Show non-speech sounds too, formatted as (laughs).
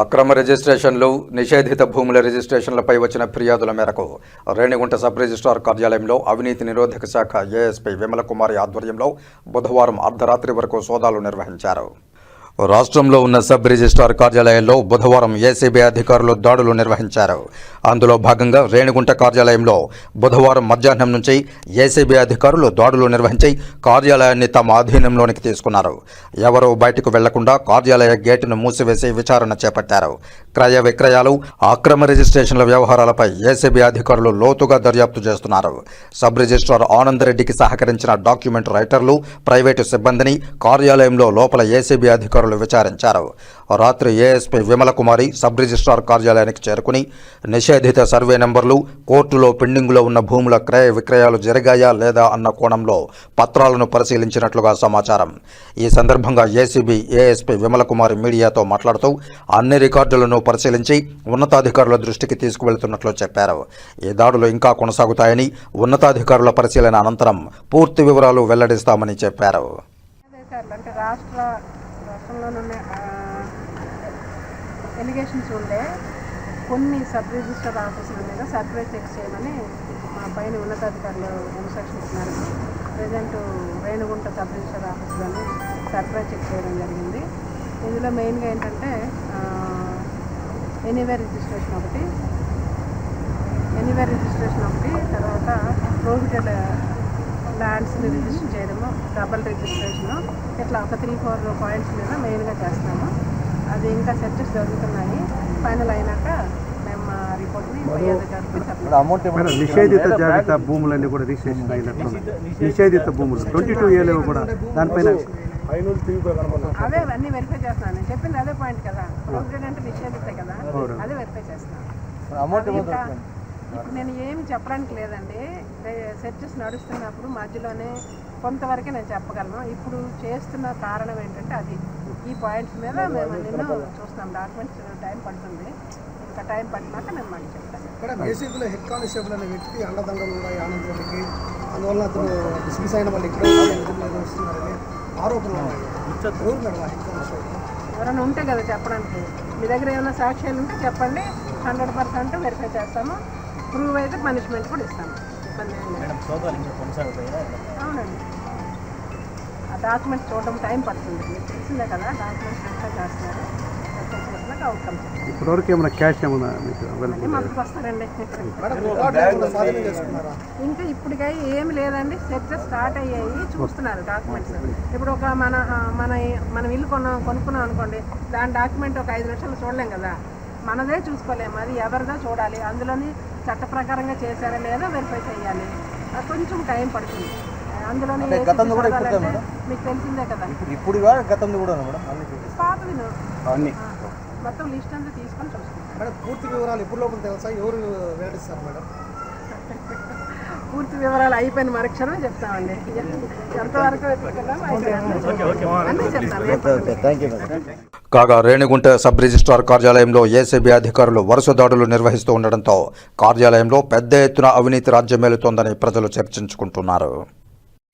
అక్రమ రిజిస్ట్రేషన్లు నిషేధిత భూముల రిజిస్ట్రేషన్లపై వచ్చిన ఫిర్యాదుల మేరకు రేణిగుంట సబ్ రిజిస్ట్రార్ కార్యాలయంలో అవినీతి నిరోధక శాఖ ఏఎస్పీ విమల కుమారి ఆధ్వర్యంలో బుధవారం అర్ధరాత్రి వరకు సోదాలు నిర్వహించారు. రాష్ట్రంలో ఉన్న సబ్ రిజిస్ట్రార్ కార్యాలయంలో బుధవారం ఏసీబీ అధికారులు దాడులు నిర్వహించారు. అందులో భాగంగా రేణిగుంట కార్యాలయంలో బుధవారం మధ్యాహ్నం నుంచి ఏసీబీ అధికారులు దాడులు నిర్వహించి కార్యాలయాన్ని తమ ఆధీనంలోనికి తీసుకున్నారు. ఎవరూ బయటకు వెళ్ళకుండా కార్యాలయ గేటును మూసివేసి విచారణ చేపట్టారు. క్రయ విక్రయాలు అక్రమ రిజిస్ట్రేషన్ల వ్యవహారాలపై ఏసీబీ అధికారులు లోతుగా దర్యాప్తు చేస్తున్నారు. సబ్ రిజిస్ట్రార్ ఆనందరెడ్డికి సహకరించిన డాక్యుమెంట్ రైటర్లు ప్రైవేటు సిబ్బందిని కార్యాలయంలో లోపల ఏసీబీ అధికారులు విచారించారు. రాత్రి ASP Vimala Kumari sub registrar కార్యాలయానికి చేరుకుని నిషేధిత సర్వే నెంబర్లు కోర్టులో పెండింగ్లో ఉన్న భూముల క్రయ విక్రయాలు జరిగాయా లేదా అన్న కోణంలో పత్రాలను పరిశీలించినట్లుగా సమాచారం. ఈ సందర్భంగా ఏసీబీ ఏఎస్పీ విమల కుమారి మీడియాతో మాట్లాడుతూ అన్ని రికార్డులను పరిశీలించి ఉన్నతాధికారుల దృష్టికి తీసుకువెళ్తున్నట్లు చెప్పారు. ఈ దాడులు ఇంకా కొనసాగుతాయని ఉన్నతాధికారుల పరిశీలన అనంతరం పూర్తి వివరాలు వెల్లడిస్తామని చెప్పారు. అంటే రాష్ట్ర రాష్ట్రంలోనున్న ఎలిగేషన్స్ ఉండే. కొన్ని సబ్ రిజిస్టర్ ఆఫీసుల మీద సర్వే చెక్ చేయమని మా పైన ఉన్నతాధికారులు ఇన్స్ట్రక్షన్ ఇస్తున్నారు. ప్రజెంట్ రేణుగుంట సబ్ రిజిస్టర్ ఆఫీసులోని సర్వే చెక్ చేయడం జరిగింది. ఇందులో మెయిన్గా ఏంటంటే ఎనీవేర్ రిజిస్ట్రేషన్ ఒకటి ఎనీవేర్ రిజిస్ట్రేషన్ ఒకటి తర్వాత ప్రోహిటెడ్ ల్యాండ్స్ని రిజిస్టర్ చేయడము డబల్ రిజిస్ట్రేషన్ ఇట్లా ఒక త్రీ ఫోర్ పాయింట్స్ మీద మెయిన్గా చేస్తాము. అది ఇంకా సెర్చెస్ జరుగుతున్నాయి. ఫైనల్ అయినాక మేము మా రిపోర్ట్ని నిషేధిత జాబితా భూములన్నీ కూడా రిజిస్ట్రేషన్ అయినట్టున్నాయి నిషేధిత భూములు. ట్వంటీ టూ ఏలేవు కూడా దానిపైన అవే అన్నీ వెరిఫై చేస్తున్నాను. నేను చెప్పింది అదే పాయింట్ కదా. అంటే నిషేధితే కదా అదే వెరిఫై చేస్తున్నాను. అది ఇంకా ఇప్పుడు నేను ఏమి చెప్పడానికి లేదండి. సెర్చెస్ నడుస్తున్నప్పుడు మధ్యలోనే కొంతవరకే నేను చెప్పగలను. ఇప్పుడు చేస్తున్న కారణం ఏంటంటే అది. ఈ పాయింట్స్ మీద మేము నిన్ను చూస్తున్నాం. డాక్యుమెంట్స్ టైం పడుతుంది. ఇంకా టైం పడినాక నేను మళ్ళీ చెప్తాను. ఇక్కడ ఏసీబీలో హెడ్ కానిస్టేబుల్ అనే వ్యక్తి అండదండలు ఉన్నాయి ఆనంద్ రెడ్డికి అందువల్ల అతను డిస్మిస్ అయిన వాళ్ళు ఇక్కడ వస్తున్నారని ఆరోపణలు ఉన్నాయి. ఎవరు మేడం ఆ హెడ్ కానిస్టేబుల్? ఎవరైనా ఉంటే కదా చెప్పడానికి. మీ దగ్గర ఏమైనా సాక్ష్యాలు ఉంటే చెప్పండి. హండ్రెడ్ పర్సెంట్ వెరిఫై చేస్తాము. ప్రూవ్ అయితే పనిష్మెంట్ కూడా ఇబ్బంది లేదు. అవునండి. ఆ డాక్యుమెంట్స్ చూడడం టైం పడుతుంది. మీకు తెలిసిందే కదా డాక్యుమెంట్స్ వెరిఫై చేస్తున్నారు ఇప్పటివరకు ఏమైనా క్యాష్ ఏమైనా మీకు ఇంకా ఇప్పటికై ఏమి లేదండి. సెర్చెస్ స్టార్ట్ అయ్యాయి. చూస్తున్నారు డాక్యుమెంట్స్ ఇప్పుడు ఒక మన మన మనం ఇల్లు కొన్నాం కొనుక్కున్నాం అనుకోండి దాని డాక్యుమెంట్ ఒక ఐదు నిమిషాలు చూడలేం కదా. మనదే చూసుకోలేము అది ఎవరిదో చూడాలి. అందులోని చట్ట ప్రకారంగా చేశారా లేదో వెరిఫై చేయాలి. అది కొంచెం టైం పడుతుంది. అందులోని ఏసీ చూడాలంటే మీకు తెలిసిందే కదా. ఇప్పుడు గతంలో కూడా పాతవి. అన్ని. మొత్తం లిస్ట్ అంతా తీసుకొని చూసుకుంటాం మేడం పూర్తి వివరాలు ఎప్పుడు లోపల తెలుసా? ఎవరు వెల్లడిస్తారు మేడం? (laughs) పూర్తి వివరాలు అయిపోయిన మరుక్షణం చెప్తామండి. ఎంతవరకు వెతుకుతున్నాం అన్నీ చెప్తాను థ్యాంక్ యూ మేడం కాగా రేణిగుంట సబ్ రిజిస్ట్రార్ కార్యాలయంలో ఏసీబీ అధికారులు వరుస దాడులు నిర్వహిస్తూ ఉండడంతో కార్యాలయంలో పెద్ద ఎత్తున అవినీతి రాజ్యమేలుతోందని ప్రజలు చర్చించుకుంటున్నారు.